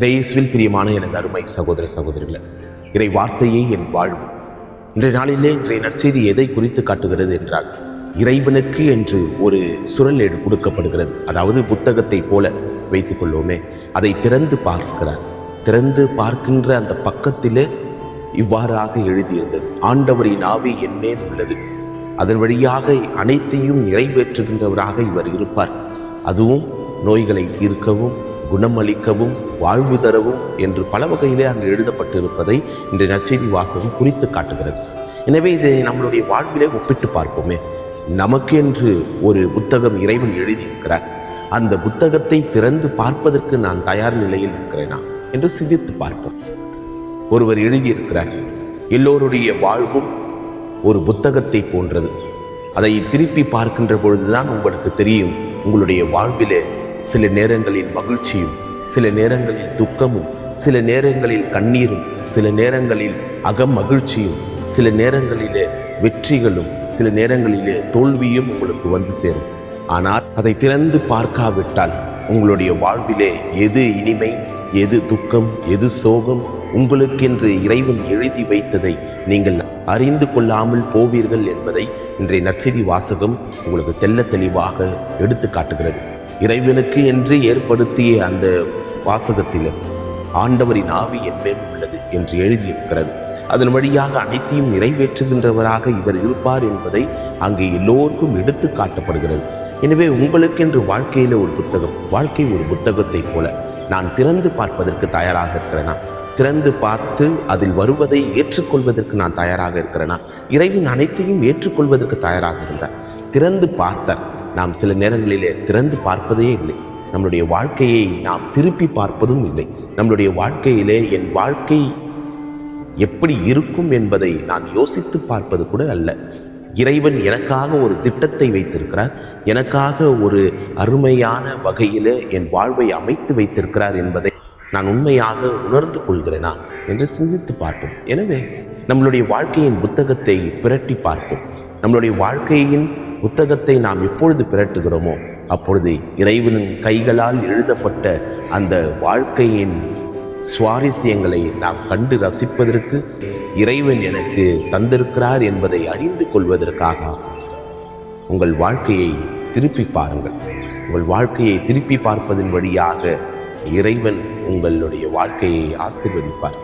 இறையேசுவில் பிரியமான எனது அருமை சகோதர சகோதரிகளை இறை வார்த்தையே என் வாழ்வு. இன்றைய நாளிலே இன்றைய நற்செய்தி எதை குறித்து காட்டுகிறது என்றால் இறைவனுக்கு என்று ஒரு சுரலேடு கொடுக்கப்படுகிறது. அதாவது புத்தகத்தை போல வைத்துக் கொள்வோமே அதை திறந்து பார்க்கிறார். திறந்து பார்க்கின்ற அந்த பக்கத்திலே இவ்வாறாக எழுதியிருந்தது ஆண்டவரின் ஆவி என்மேல் உள்ளது. அதன் வழியாக அனைத்தையும் நிறைவேற்றுகின்றவராக இவர் இருப்பார். அதுவும் நோய்களை தீர்க்கவும் குணமளிக்கவும் வாழ்வு தரவும் என்று பல வகையிலே அங்கு எழுதப்பட்டிருப்பதை இன்றைய நற்செய்தி வாசகம் குறித்து காட்டுகிறது. எனவே இதை நம்மளுடைய வாழ்விலே ஒப்பிட்டு பார்ப்போமே. நமக்கென்று ஒரு புத்தகம் இறைவன் எழுதியிருக்கிறார். அந்த புத்தகத்தை திறந்து பார்ப்பதற்கு நான் தயார் நிலையில் இருக்கிறேனா என்று சிந்தித்து பார்ப்போம். ஒருவர் எழுதியிருக்கிறார் எல்லோருடைய வாழ்வும் ஒரு புத்தகத்தை போன்றது. அதை திருப்பி பார்க்கின்ற பொழுதுதான் உங்களுக்கு தெரியும் உங்களுடைய வாழ்விலே சில நேரங்களில் மகிழ்ச்சியும் சில நேரங்களில் துக்கமும் சில நேரங்களில் கண்ணீரும் சில நேரங்களில் அகம் மகிழ்ச்சியும் சில நேரங்களிலே வெற்றிகளும் சில நேரங்களிலே தோல்வியும் உங்களுக்கு வந்து சேரும். ஆனால் அதை திறந்து பார்க்காவிட்டால் உங்களுடைய வாழ்விலே எது இனிமை எது துக்கம் எது சோகம் உங்களுக்கென்று இறைவன் எழுதி வைத்ததை நீங்கள் அறிந்து கொள்ளாமல் போவீர்கள் என்பதை இன்றைய நற்செய்தி வாசகம் உங்களுக்கு தெள்ள தெளிவாக எடுத்து காட்டுகிறது. இறைவனுக்கு என்று ஏற்படுத்திய அந்த வாசகத்தில் ஆண்டவரின் ஆவி என்பேன் உள்ளது என்று எழுதியிருக்கிறது. அதன் வழியாக அனைத்தையும் நிறைவேற்றுகின்றவராக இவர் இருப்பார் என்பதை அங்கே எல்லோருக்கும் எடுத்து காட்டப்படுகிறது. எனவே உங்களுக்கென்று வாழ்க்கையில் ஒரு புத்தகம் வாழ்க்கை ஒரு புத்தகத்தைப் போல நான் திறந்து பார்ப்பதற்கு தயாராக இருக்கிறேனா? திறந்து பார்த்து அதில் வருவதை ஏற்றுக்கொள்வதற்கு நான் தயாராக இருக்கிறேனா? இறைவன் அனைத்தையும் ஏற்றுக்கொள்வதற்கு தயாராக இருந்தார். திறந்து பார்த்தார். நாம் சில நேரங்களிலே திறந்து பார்ப்பதே இல்லை. நம்மளுடைய வாழ்க்கையை நாம் திருப்பி பார்ப்பதும் இல்லை. நம்மளுடைய வாழ்க்கையிலே என் வாழ்க்கை எப்படி இருக்கும் என்பதை நான் யோசித்து பார்ப்பது கூட அல்ல. இறைவன் எனக்காக ஒரு திட்டத்தை வைத்திருக்கிறார். எனக்காக ஒரு அருமையான வகையில் என் வாழ்வை அமைத்து வைத்திருக்கிறார் என்பதை நான் உண்மையாக உணர்ந்து கொள்கிறேனா என்று சிந்தித்து பார்ப்போம். எனவே நம்மளுடைய வாழ்க்கையின் புத்தகத்தை பிரட்டி பார்ப்போம். நம்மளுடைய வாழ்க்கையின் புத்தகத்தை நாம் எப்பொழுது பிரட்டுகிறோமோ அப்பொழுது இறைவனின் கைகளால் எழுதப்பட்ட அந்த வாழ்க்கையின் சுவாரஸ்யங்களை நாம் கண்டு ரசிப்பதற்கு இறைவன் எனக்கு தந்திருக்கிறார் என்பதை அறிந்து கொள்வதற்காக உங்கள் வாழ்க்கையை திருப்பி பாருங்கள். உங்கள் வாழ்க்கையை திருப்பி பார்ப்பதன் வழியாக இறைவன் உங்களுடைய வாழ்க்கையை ஆசீர்வதிப்பார்.